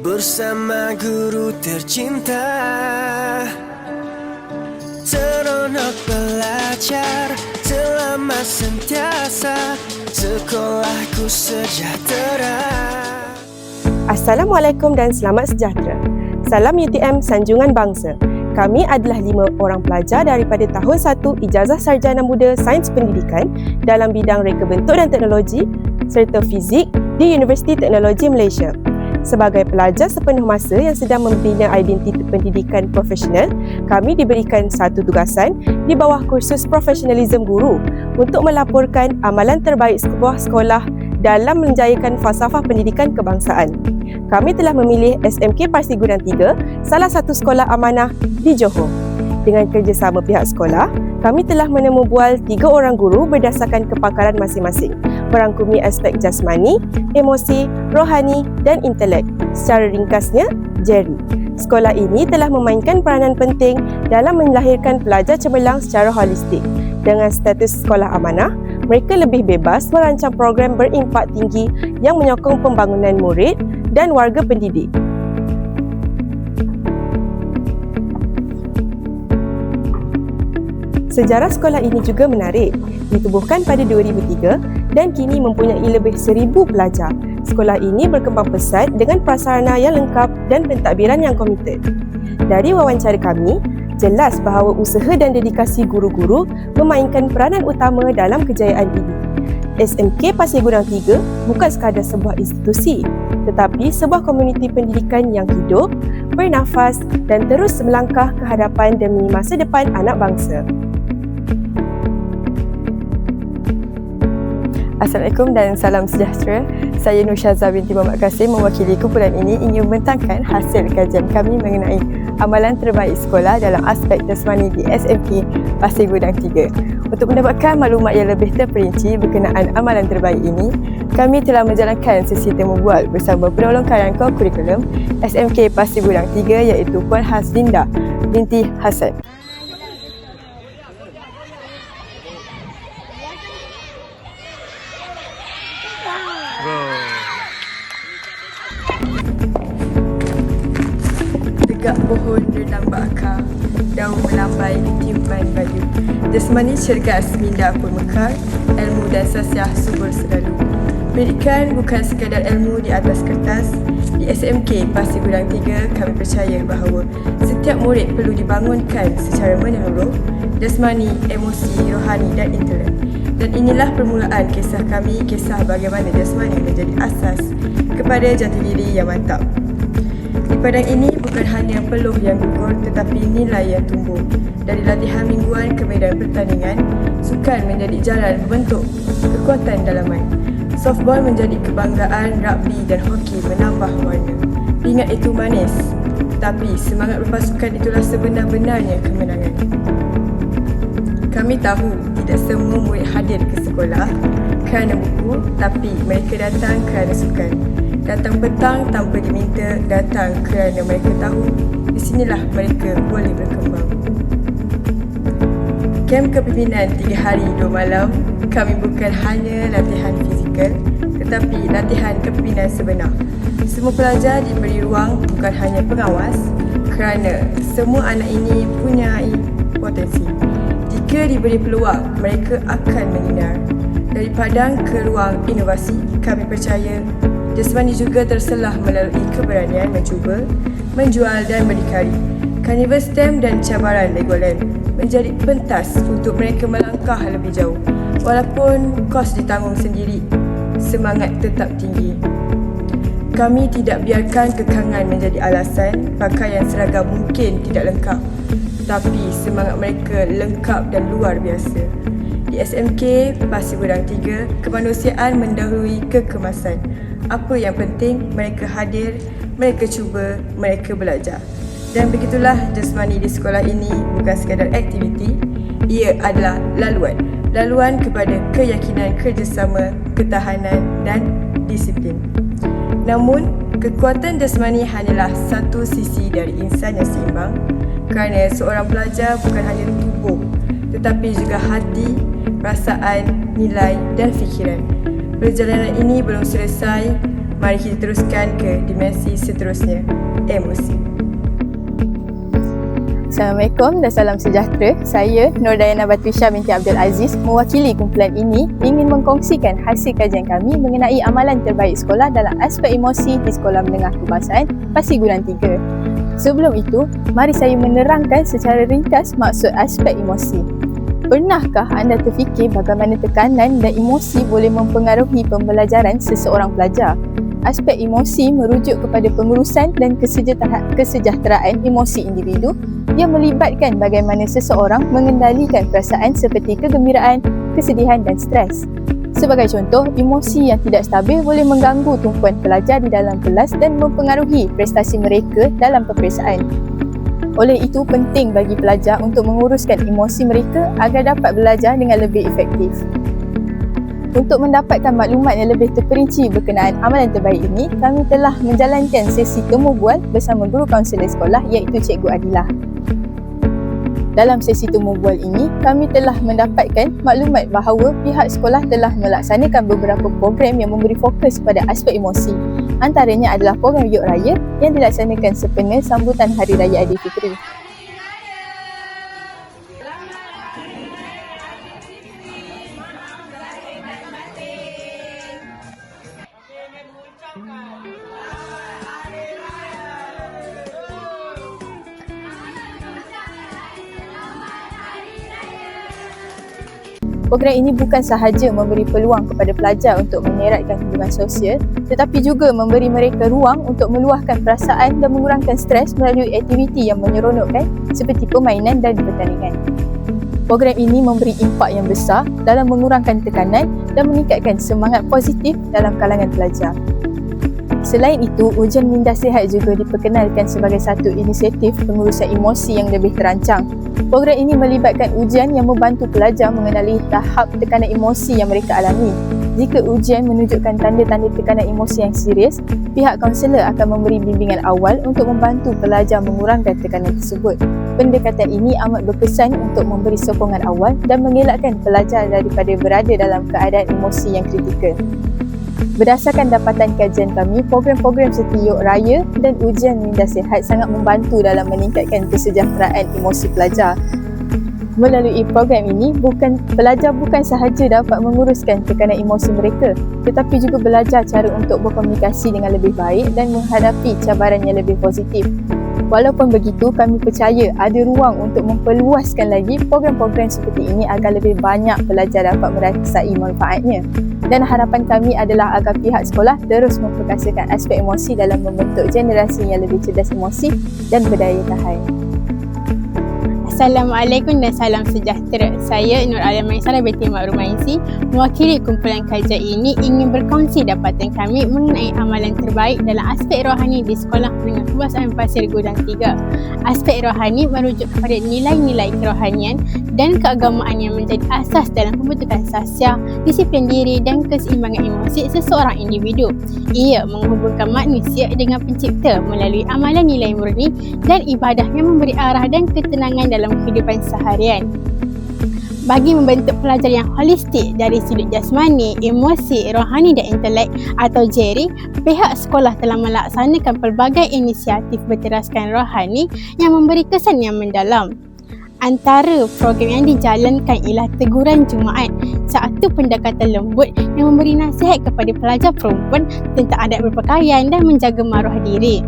bersama guru tercinta. Seronok belajar selama sentiasa sekolahku sejahtera. Assalamualaikum dan selamat sejahtera. Salam UTM Sanjungan Bangsa. Kami adalah lima orang pelajar daripada tahun 1 Ijazah Sarjana Muda Sains Pendidikan dalam bidang reka bentuk dan teknologi serta fizik di Universiti Teknologi Malaysia. Sebagai pelajar sepenuh masa yang sedang membina identiti pendidikan profesional, kami diberikan satu tugasan di bawah kursus profesionalism guru untuk melaporkan amalan terbaik sebuah sekolah dalam menjayakan falsafah pendidikan kebangsaan. Kami telah memilih SMK Parsi Gudang 3, salah satu sekolah amanah di Johor. Dengan kerjasama pihak sekolah, kami telah menemu bual tiga orang guru berdasarkan kepakaran masing-masing, merangkumi aspek jasmani, emosi, rohani dan intelek. Secara ringkasnya, Jerry. Sekolah ini telah memainkan peranan penting dalam melahirkan pelajar cemerlang secara holistik. Dengan status sekolah amanah, mereka lebih bebas merancang program berimpak tinggi yang menyokong pembangunan murid dan warga pendidik. Sejarah sekolah ini juga menarik. Ditubuhkan pada 2003 dan kini mempunyai lebih seribu pelajar. Sekolah ini berkembang pesat dengan prasarana yang lengkap dan pentadbiran yang komited. Dari wawancara kami, jelas bahawa usaha dan dedikasi guru-guru memainkan peranan utama dalam kejayaan ini. SMK Pasir Gudang 3 bukan sekadar sebuah institusi tetapi sebuah komuniti pendidikan yang hidup, bernafas dan terus melangkah ke hadapan demi masa depan anak bangsa. Assalamualaikum dan salam sejahtera. Saya Nur Syaza binti Muhammad Kasim mewakili kumpulan ini ingin membentangkan hasil kajian kami mengenai amalan terbaik sekolah dalam aspek jasmani di SMK Pasir Gudang 3. Untuk mendapatkan maklumat yang lebih terperinci berkenaan amalan terbaik ini, kami telah menjalankan sesi temu bual bersama penolong karang kurikulum SMK Pasir Gudang 3 iaitu Puan Haslinda binti Hasan. Pohon renang bakar Daun melambai timpan bayu. Jasmani cergas minda pun mekar. Ilmu dan sasiah subur selalu Pendidikan bukan sekadar ilmu di atas kertas. Di SMK Pasir Gudang 3 kami percaya bahawa Setiap murid perlu dibangunkan secara menyeluruh. Jasmani, emosi, rohani dan intelek. Dan inilah permulaan kisah kami, kisah bagaimana jasmani menjadi asas kepada jati diri yang mantap. Padang ini bukan hanya peluh yang gugur tetapi nilai yang tumbuh. Dari latihan mingguan ke medan pertandingan, sukan menjadi jalan membentuk kekuatan dalaman. Softball menjadi kebanggaan, rugby dan hoki menambah warna. Ingat itu manis, tapi semangat berpasukan itulah sebenar-benarnya kemenangan. Kami tahu tidak semua murid hadir ke sekolah kerana buku tapi mereka datang kerana sukan. Datang petang tanpa diminta, datang kerana mereka tahu di sinilah mereka boleh berkembang. Kem kepimpinan tiga hari dua malam, kami bukan hanya latihan fizikal tetapi latihan kepimpinan sebenar. Semua pelajar diberi ruang bukan hanya pengawas kerana semua anak ini punya potensi. Jika diberi peluang, mereka akan menyinar. Dari padang ke ruang inovasi, kami percaya jasmani juga terselah melalui keberanian mencuba, menjual dan berdikari. Karnival STEM dan cabaran Legoland menjadi pentas untuk mereka melangkah lebih jauh. Walaupun kos ditanggung sendiri, semangat tetap tinggi. Kami tidak biarkan kekangan menjadi alasan pakaian seragam mungkin tidak lengkap tapi semangat mereka lengkap dan luar biasa. Di SMK Pasir Gudang 3, kemanusiaan mendahului kekemasan. Apa yang penting, mereka hadir, mereka cuba, mereka belajar. Dan begitulah jasmani di sekolah ini bukan sekadar aktiviti, ia adalah laluan. Laluan kepada keyakinan kerjasama, ketahanan dan disiplin. Namun, kekuatan jasmani hanyalah satu sisi dari insan yang seimbang kerana seorang pelajar bukan hanya tubuh tetapi juga hati, perasaan, nilai dan fikiran. Perjalanan ini belum selesai. Mari kita teruskan ke dimensi seterusnya, emosi. Assalamualaikum dan salam sejahtera. Saya Nur Dayana Batrisha binti Abdul Aziz mewakili kumpulan ini ingin mengkongsikan hasil kajian kami mengenai amalan terbaik sekolah dalam aspek emosi di Sekolah Menengah Kebangsaan Pasir Gunan 3. Sebelum itu, mari saya menerangkan secara ringkas maksud aspek emosi. Pernahkah anda terfikir bagaimana tekanan dan emosi boleh mempengaruhi pembelajaran seseorang pelajar? Aspek emosi merujuk kepada pengurusan dan kesejahteraan emosi individu yang melibatkan bagaimana seseorang mengendalikan perasaan seperti kegembiraan, kesedihan dan stres. Sebagai contoh, emosi yang tidak stabil boleh mengganggu tumpuan pelajar di dalam kelas dan mempengaruhi prestasi mereka dalam peperiksaan. Oleh itu, penting bagi pelajar untuk menguruskan emosi mereka agar dapat belajar dengan lebih efektif. Untuk mendapatkan maklumat yang lebih terperinci berkenaan amalan terbaik ini, kami telah menjalankan sesi temu bual bersama guru kaunselor sekolah iaitu Cikgu Adilah. Dalam sesi temu bual ini, kami telah mendapatkan maklumat bahawa pihak sekolah telah melaksanakan beberapa program yang memberi fokus pada aspek emosi. Antaranya adalah program Yuk Raya yang dilaksanakan sempena sambutan Hari Raya Aidilfitri. Program ini bukan sahaja memberi peluang kepada pelajar untuk mengeratkan hubungan sosial tetapi juga memberi mereka ruang untuk meluahkan perasaan dan mengurangkan stres melalui aktiviti yang menyeronokkan seperti permainan dan pertandingan. Program ini memberi impak yang besar dalam mengurangkan tekanan dan meningkatkan semangat positif dalam kalangan pelajar. Selain itu, ujian minda sihat juga diperkenalkan sebagai satu inisiatif pengurusan emosi yang lebih terancang Program ini melibatkan ujian yang membantu pelajar mengenali tahap tekanan emosi yang mereka alami. Jika ujian menunjukkan tanda-tanda tekanan emosi yang serius, pihak kaunselor akan memberi bimbingan awal untuk membantu pelajar mengurangkan tekanan tersebut. Pendekatan ini amat berkesan untuk memberi sokongan awal dan mengelakkan pelajar daripada berada dalam keadaan emosi yang kritikal. Berdasarkan dapatan kajian kami, program-program seperti Yok Raya dan ujian minda sihat sangat membantu dalam meningkatkan kesejahteraan emosi pelajar. Melalui program ini, bukan pelajar bukan sahaja dapat menguruskan tekanan emosi mereka, tetapi juga belajar cara untuk berkomunikasi dengan lebih baik dan menghadapi cabaran yang lebih positif. Walaupun begitu, kami percaya ada ruang untuk memperluaskan lagi program-program seperti ini agar lebih banyak pelajar dapat merasai manfaatnya dan harapan kami adalah agar pihak sekolah terus memperkasakan aspek emosi dalam membentuk generasi yang lebih cerdas emosi dan berdaya tahan. Assalamualaikum dan salam sejahtera. Saya Nur Alia Maisara binti Mak Rumaisi mewakili kumpulan kajian ini ingin berkongsi dapatan kami mengenai amalan terbaik dalam aspek rohani di Sekolah Menengah Kebangsaan Pasir Gudang 3. Aspek rohani merujuk kepada nilai-nilai kerohanian dan keagamaan yang menjadi asas dalam pembentukan sasya, disiplin diri dan keseimbangan emosi seseorang individu. Ia menghubungkan manusia dengan pencipta melalui amalan nilai murni dan ibadah yang memberi arah dan ketenangan dalam dalam kehidupan seharian. Bagi membentuk pelajar yang holistik dari sudut jasmani, emosi, rohani dan intelek atau JERI, pihak sekolah telah melaksanakan pelbagai inisiatif berteraskan rohani yang memberi kesan yang mendalam. Antara program yang dijalankan ialah teguran Jumaat, satu pendekatan lembut yang memberi nasihat kepada pelajar perempuan tentang adat berpakaian dan menjaga maruah diri.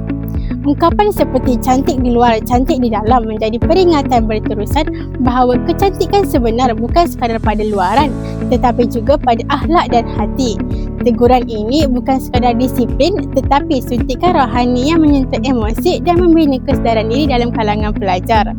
Ungkapan seperti cantik di luar, cantik di dalam menjadi peringatan berterusan bahawa kecantikan sebenar bukan sekadar pada luaran tetapi juga pada akhlak dan hati. Teguran ini bukan sekadar disiplin tetapi suntikan rohani yang menyentuh emosi dan membina kesedaran diri dalam kalangan pelajar.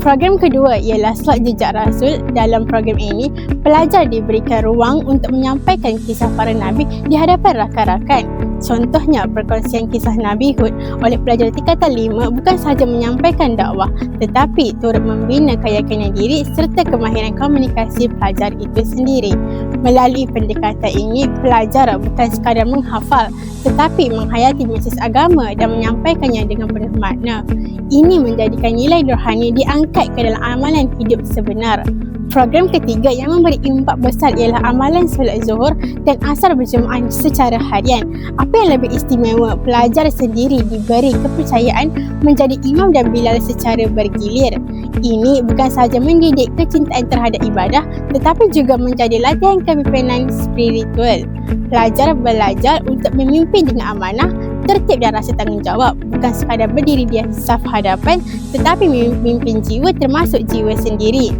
Program kedua ialah slot jejak rasul. Dalam program ini, pelajar diberikan ruang untuk menyampaikan kisah para nabi di hadapan rakan-rakan. Contohnya, perkongsian kisah Nabi Hud oleh pelajar tingkatan 5 bukan sahaja menyampaikan dakwah tetapi turut membina keyakinan diri serta kemahiran komunikasi pelajar itu sendiri. Melalui pendekatan ini, pelajar bukan sekadar menghafal tetapi menghayati mesej agama dan menyampaikannya dengan penuh makna. Ini menjadikan nilai rohani diangkat ke dalam amalan hidup sebenar. Program ketiga yang memberi impak besar ialah amalan solat zuhur dan asar berjemaah secara harian. Apa yang lebih istimewa, pelajar sendiri diberi kepercayaan menjadi imam dan bilal secara bergilir. Ini bukan sahaja mendidik kecintaan terhadap ibadah tetapi juga menjadi latihan kepimpinan spiritual. Pelajar belajar untuk memimpin dengan amanah, tertib dan rasa tanggungjawab bukan sekadar berdiri di saf hadapan tetapi memimpin jiwa termasuk jiwa sendiri.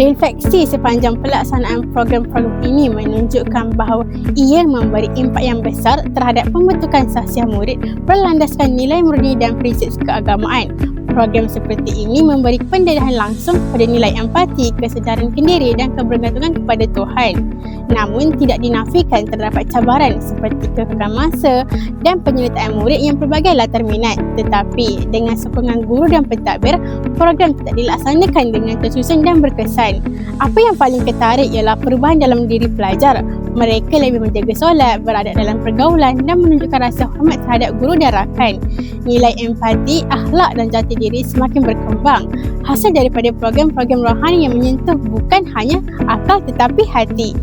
Refleksi sepanjang pelaksanaan program-program ini menunjukkan bahawa ia memberi impak yang besar terhadap pembentukan sahsiah murid berlandaskan nilai murni dan prinsip keagamaan. Program seperti ini memberi pendedahan langsung pada nilai empati, kesedaran kendiri dan kebergantungan kepada Tuhan. Namun tidak dinafikan terdapat cabaran seperti kekekalan masa dan penyertaan murid yang pelbagai latar minat. Tetapi dengan sokongan guru dan pentadbir, program tidak dilaksanakan dengan tersusun dan berkesan. Apa yang paling ketarik ialah perubahan dalam diri pelajar. Mereka lebih menjaga solat, berada dalam pergaulan dan menunjukkan rasa hormat terhadap guru dan rakan. Nilai empati, akhlak dan jati diri semakin berkembang. Hasil daripada program-program rohani yang menyentuh bukan hanya akal tetapi hati.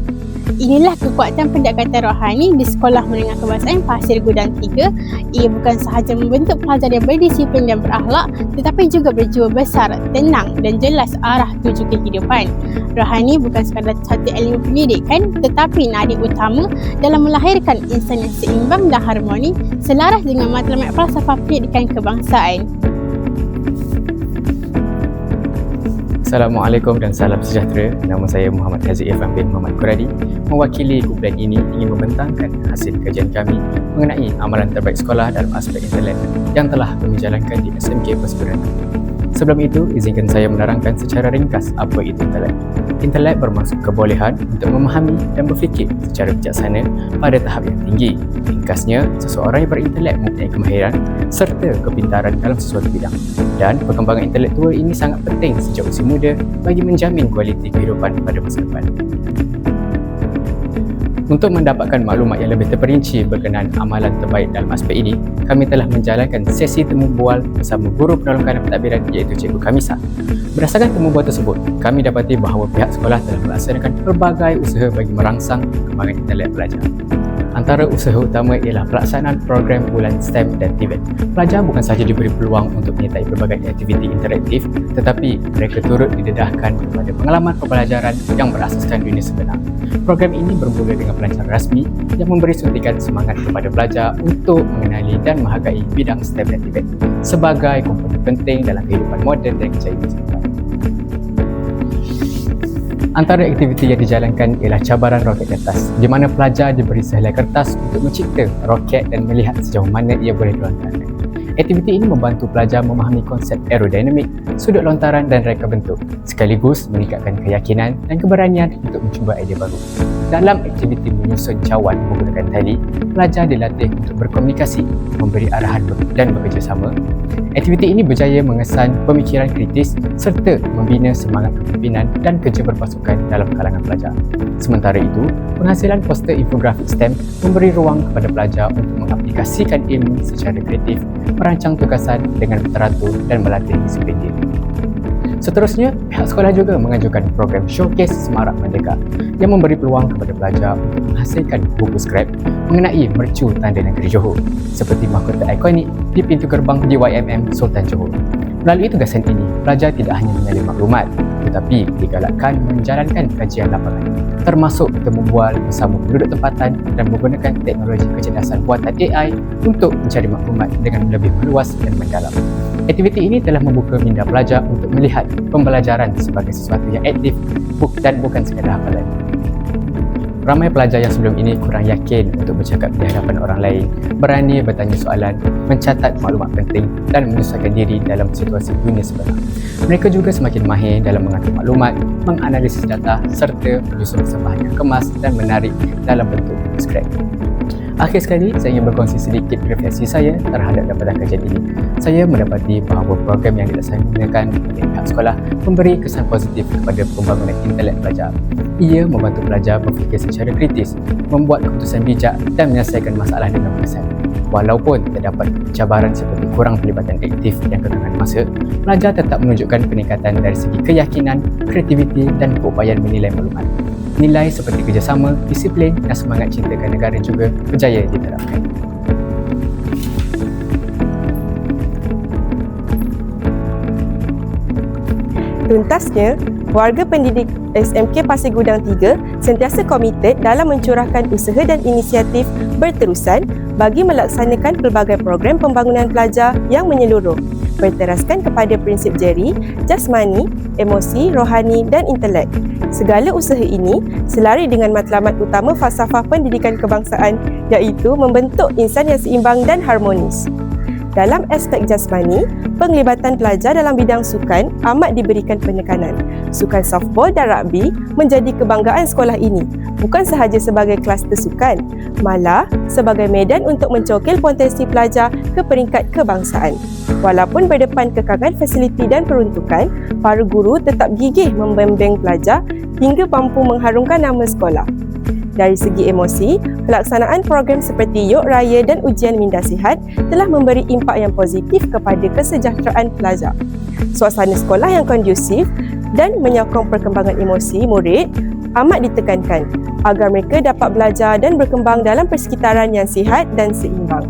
Inilah kekuatan pendekatan rohani di Sekolah Menengah Kebangsaan Pasir Gudang 3. Ia bukan sahaja membentuk pelajar yang berdisiplin dan berakhlak tetapi juga berjiwa besar, tenang dan jelas arah tuju kehidupan. Rohani bukan sekadar satu ilmu pendidikan tetapi nadi utama dalam melahirkan insan yang seimbang dan harmoni selaras dengan matlamat falsafah pendidikan kebangsaan. Assalamualaikum dan salam sejahtera. Nama saya Muhammad Haziq Irfan bin Muhammad Quradi. Mewakili kumpulan ini ingin membentangkan hasil kajian kami mengenai amalan terbaik sekolah dalam aspek intelek yang telah kami jalankan di SMK Perseberangan. Sebelum itu, izinkan saya menerangkan secara ringkas apa itu intelek. Intelek bermaksud kebolehan untuk memahami dan berfikir secara bijaksana pada tahap yang tinggi. Ringkasnya, seseorang yang berintelek mempunyai kemahiran serta kepintaran dalam sesuatu bidang. Dan perkembangan intelektual ini sangat penting sejak usia muda bagi menjamin kualiti kehidupan pada masa depan. Untuk mendapatkan maklumat yang lebih terperinci berkenaan amalan terbaik dalam aspek ini, kami telah menjalankan sesi temu bual bersama guru penolong kanan pentadbiran iaitu Cikgu Kamisa. Berdasarkan temu bual tersebut, kami dapati bahawa pihak sekolah telah melaksanakan pelbagai usaha bagi merangsang perkembangan intelek pelajar. Antara usaha utama ialah pelaksanaan program bulan STEM dan TVET. Pelajar bukan sahaja diberi peluang untuk menyertai berbagai aktiviti interaktif tetapi mereka turut didedahkan kepada pengalaman pembelajaran yang berasaskan dunia sebenar. Program ini bermula dengan pelancaran rasmi yang memberi suntikan semangat kepada pelajar untuk mengenali dan menghargai bidang STEM dan TVET sebagai komponen penting dalam kehidupan moden dan kejayaan masa depan. Antara aktiviti yang dijalankan ialah cabaran roket kertas di mana pelajar diberi sehelai kertas untuk mencipta roket dan melihat sejauh mana ia boleh dilontarkan. Aktiviti ini membantu pelajar memahami konsep aerodinamik, sudut lontaran dan reka bentuk sekaligus meningkatkan keyakinan dan keberanian untuk mencuba idea baru. Dalam aktiviti menyusun cawan menggunakan tali, pelajar dilatih untuk berkomunikasi, memberi arahan dan bekerjasama. Aktiviti ini berjaya mengesan pemikiran kritis serta membina semangat kepimpinan dan kerja berpasukan dalam kalangan pelajar. Sementara itu, penghasilan poster infografik STEM memberi ruang kepada pelajar untuk mengaplikasikan ilmu secara kreatif, merancang tugasan dengan teratur dan melatih disiplin diri. Seterusnya, pihak sekolah juga mengajukan program Showcase Semarak Merdeka yang memberi peluang kepada pelajar untuk menghasilkan buku scrap mengenai mercu tanda negeri Johor seperti mahkota ikonik di pintu gerbang di YMM Sultan Johor. Melalui tugasan ini, pelajar tidak hanya menyalin maklumat tetapi digalakkan menjalankan kajian lapangan termasuk temu bual bersama penduduk tempatan dan menggunakan teknologi kecerdasan buatan AI untuk mencari maklumat dengan lebih meluas dan mendalam. Aktiviti ini telah membuka minda pelajar untuk melihat pembelajaran sebagai sesuatu yang aktif dan bukan sekadar hafalan. Ramai pelajar yang sebelum ini kurang yakin untuk bercakap di hadapan orang lain, berani bertanya soalan, mencatat maklumat penting dan menyesuaikan diri dalam situasi dunia sebenar. Mereka juga semakin mahir dalam mengatur maklumat, menganalisis data serta menyusun persembahan yang kemas dan menarik dalam bentuk skrip. Akhir sekali, saya ingin berkongsi sedikit refleksi saya terhadap dapatan kajian ini. Saya mendapati bahawa program yang dilaksanakan oleh pihak sekolah memberi kesan positif kepada pembangunan intelek pelajar. Ia membantu pelajar berfikir secara kritis, membuat keputusan bijak dan menyelesaikan masalah dengan berkesan. Walaupun terdapat cabaran seperti kurang pelibatan aktif yang kekangan masa, pelajar tetap menunjukkan peningkatan dari segi keyakinan, kreativiti dan keupayaan menilai maklumat. Nilai seperti kerjasama, disiplin dan semangat cintakan negara juga berjaya diterapkan. Tuntasnya, warga pendidik SMK Pasir Gudang 3 sentiasa komited dalam mencurahkan usaha dan inisiatif berterusan bagi melaksanakan pelbagai program pembangunan pelajar yang menyeluruh berteraskan kepada prinsip jeri, jasmani, emosi, rohani dan intelek. Segala usaha ini selari dengan matlamat utama falsafah pendidikan kebangsaan iaitu membentuk insan yang seimbang dan harmonis. Dalam aspek jasmani, penglibatan pelajar dalam bidang sukan amat diberikan penekanan. Sukan softball dan rugby menjadi kebanggaan sekolah ini, bukan sahaja sebagai kluster sukan, malah sebagai medan untuk mencokil potensi pelajar ke peringkat kebangsaan. Walaupun berdepan kekangan fasiliti dan peruntukan, para guru tetap gigih membimbing pelajar hingga mampu mengharumkan nama sekolah. Dari segi emosi, pelaksanaan program seperti Yok Raya dan ujian minda sihat telah memberi impak yang positif kepada kesejahteraan pelajar. Suasana sekolah yang kondusif dan menyokong perkembangan emosi murid amat ditekankan agar mereka dapat belajar dan berkembang dalam persekitaran yang sihat dan seimbang.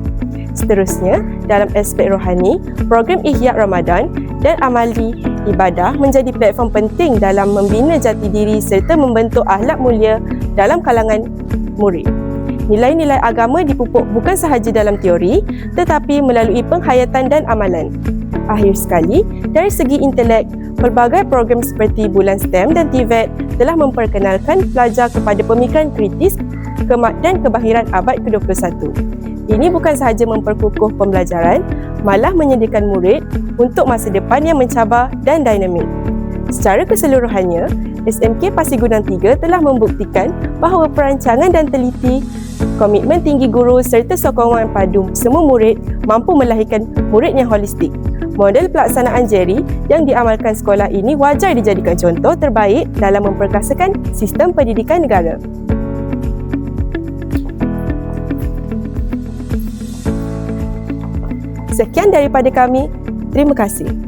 Seterusnya, dalam aspek rohani, program Ihya Ramadan dan amali ibadah menjadi platform penting dalam membina jati diri serta membentuk ahlak mulia dalam kalangan murid. Nilai-nilai agama dipupuk bukan sahaja dalam teori tetapi melalui penghayatan dan amalan. Akhir sekali, dari segi intelek, pelbagai program seperti Bulan STEM dan TVET telah memperkenalkan pelajar kepada pemikiran kritis dan kebahiran abad ke-21. Ini bukan sahaja memperkukuh pembelajaran, malah menyediakan murid untuk masa depan yang mencabar dan dinamik. Secara keseluruhannya, SMK Pasir Gudang 3 telah membuktikan bahawa perancangan dan teliti, komitmen tinggi guru serta sokongan padu semua murid mampu melahirkan murid yang holistik. Model pelaksanaan Jerry yang diamalkan sekolah ini wajar dijadikan contoh terbaik dalam memperkasakan sistem pendidikan negara. Sekian daripada kami. Terima kasih.